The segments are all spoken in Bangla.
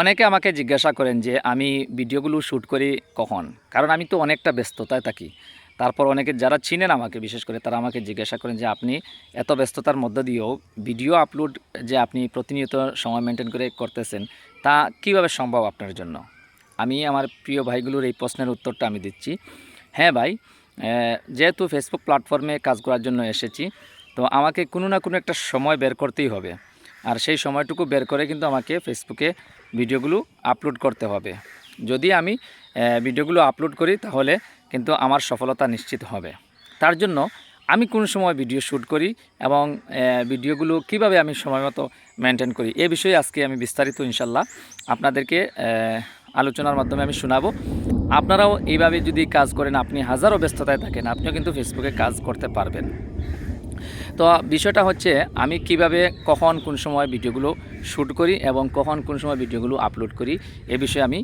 অনেকে আমাকে জিজ্ঞাসা করেন যে, আমি ভিডিওগুলো শ্যুট করি কখন? কারণ আমি তো অনেকটা ব্যস্ততায় থাকি। তারপর অনেকে যারা চিনেন আমাকে, বিশেষ করে তারা আমাকে জিজ্ঞাসা করেন যে, আপনি এত ব্যস্ততার মধ্য দিয়েও ভিডিও আপলোড যে আপনি প্রতিনিয়ত সময় মেনটেন করে করতেছেন, তা কীভাবে সম্ভব আপনার জন্য? আমি আমার প্রিয় ভাইগুলোর এই প্রশ্নের উত্তরটা আমি দিচ্ছি। হ্যাঁ ভাই যেহেতু ফেসবুক প্ল্যাটফর্মে কাজ করার জন্য এসেছি, তো আমাকে কোনো না কোনো একটা সময় বের করতেই হবে। আর সেই সময়টুকু বের করে কিন্তু আমাকে ফেসবুকে ভিডিওগুলো আপলোড করতে হবে। যদি আমি ভিডিওগুলো আপলোড করি তাহলে কিন্তু আমার সফলতা নিশ্চিত হবে। তার জন্য আমি কোন সময় ভিডিও শ্যুট করি এবং ভিডিওগুলো কীভাবে আমি সময় মতো মেনটেন করি এ বিষয়ে আজকে আমি বিস্তারিত ইনশাল্লাহ আপনাদেরকে আলোচনার মাধ্যমে আমি শোনাবো। আপনারাও এইভাবে যদি কাজ করেন, আপনি হাজারো ব্যস্ততায় থাকেন, আপনিও কিন্তু ফেসবুকে কাজ করতে পারবেন। তো বিষয়টা হচ্ছে, আমি কীভাবে কখন কোন সময় ভিডিওগুলো শ্যুট করি এবং কখন কোন সময় ভিডিওগুলো আপলোড করি, এ বিষয়ে আমি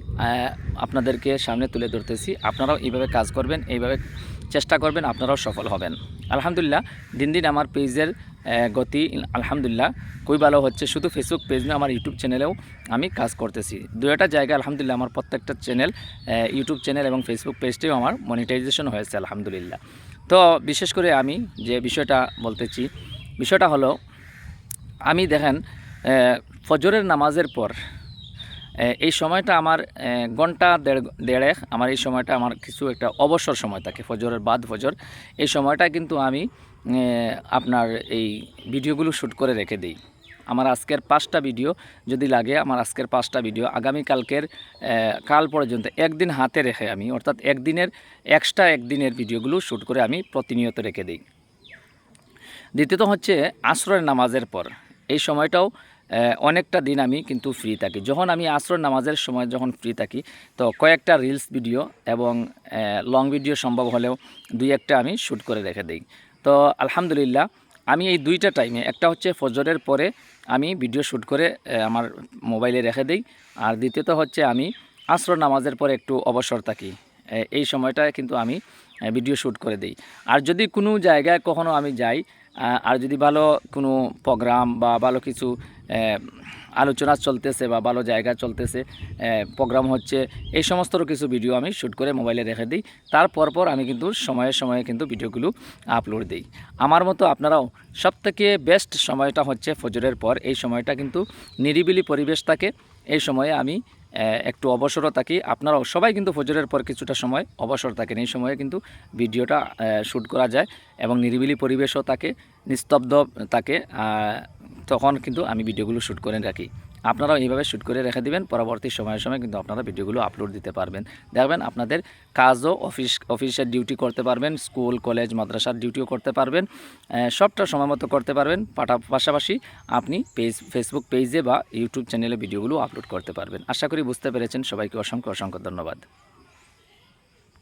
আপনাদেরকে সামনে তুলে ধরতেছি। আপনারাও এইভাবে কাজ করবেন, এইভাবে চেষ্টা করবেন, আপনারাও সফল হবেন। আলহামদুলিল্লাহ, দিন দিন আমার পেজের গতি আলহামদুলিল্লাহ খুবই ভালো হচ্ছে। শুধু ফেসবুক পেজ না আমার ইউটিউব চ্যানেলেও আমি কাজ করতেছি। দু একটা জায়গায় আলহামদুলিল্লাহ আমার প্রত্যেকটা চ্যানেল ইউটিউব চ্যানেল এবং ফেসবুক পেজটিও আমার মনিটাইজেশন হয়েছে, আলহামদুলিল্লাহ। তো বিশেষ করে আমি যে বিষয়টা বলতেছি, বিষয়টা হলো, আমি দেখেন ফজরের নামাজের পর এই সময়টা আমার ঘণ্টা দেড়, দেড়েক আমার এই সময়টা আমার কিছু একটা অবসর সময় থাকে, ফজরের বাদ ফজর। এই সময়টা কিন্তু আমি আপনার এই ভিডিওগুলো শ্যুট করে রেখে দিই। আমার আজকের পাঁচটা ভিডিও যদি লাগে, আমার আজকের পাঁচটা ভিডিও আগামী কালকের কাল পর্যন্ত একদিন হাতে রেখে আমি, অর্থাৎ একদিনের, এক্সট্রা একদিনের ভিডিওগুলো শ্যুট করে আমি প্রতিনিয়ত রেখে দিই। দ্বিতীয়ত হচ্ছে আশ্রয় নামাজের পর। এই সময়টাও অনেকটা দিন আমি কিন্তু ফ্রি থাকি। যখন আমি আশ্রয় নামাজের সময় যখন ফ্রি থাকি, তো কয়েকটা রিলস ভিডিও এবং লং ভিডিও সম্ভব হলেও দুই একটা আমি শ্যুট করে রেখে দিই। তো আলহামদুলিল্লাহ আমি এই দুইটা টাইমে একটা হচ্ছে ফজরের পরে আমি ভিডিও শ্যুট করে আমার মোবাইলে রেখে দিই। আর দ্বিতীয়ত হচ্ছে আমি আশ্রয় নামাজের পরে একটু অবসর থাকি। এই সময়টায় কিন্তু আমি ভিডিও শ্যুট করে দিই। আর যদি কোনো জায়গায় কখনো আমি যাই আর যদি ভালো কোনো প্রোগ্রাম বা ভালো কিছু আলোচনা চলতেছে বা ভালো জায়গা চলতেছে প্রোগ্রাম হচ্ছে, এই সমস্তরও কিছু ভিডিও আমি শ্যুট করে মোবাইলে রেখে দিই। তারপর পর আমি কিন্তু সময়ে সময়ে কিন্তু ভিডিওগুলো আপলোড দিই। আমার মতো আপনারাও সবথেকে বেস্ট সময়টা হচ্ছে ফজরের পর। এই সময়টা কিন্তু নিরিবিলি পরিবেশ থাকে। এই সময়ে আমি একটু অবসরও থাকি। আপনারাও সবাই কিন্তু ফজরের পর কিছুটা সময় অবসর থাকেন। এই সময়ে কিন্তু ভিডিওটা শ্যুট করা যায় এবং নিরিবিলি পরিবেশও থাকে, নিস্তব্ধ থাকে। তখন কিন্তু আমি ভিডিওগুলো শ্যুট করে রাখি। আপনারাও এইভাবে শ্যুট করে রেখে দিবেন, পরবর্তী সময়ের সময় কিন্তু আপনারা ভিডিওগুলো আপলোড দিতে পারবেন। দেখবেন আপনাদের কাজও অফিস, অফিসের ডিউটি করতে পারবেন, স্কুল, কলেজ, মাদ্রাসার ডিউটিও করতে পারবেন সবটা সময় মতো করতে পারবেন। পাশাপাশি আপনি পেজ ফেসবুক পেজে বা ইউটিউব চ্যানেলে ভিডিওগুলো আপলোড করতে পারবেন। আশা করি বুঝতে পেরেছেন। সবাইকে অসংখ্য অসংখ্য ধন্যবাদ।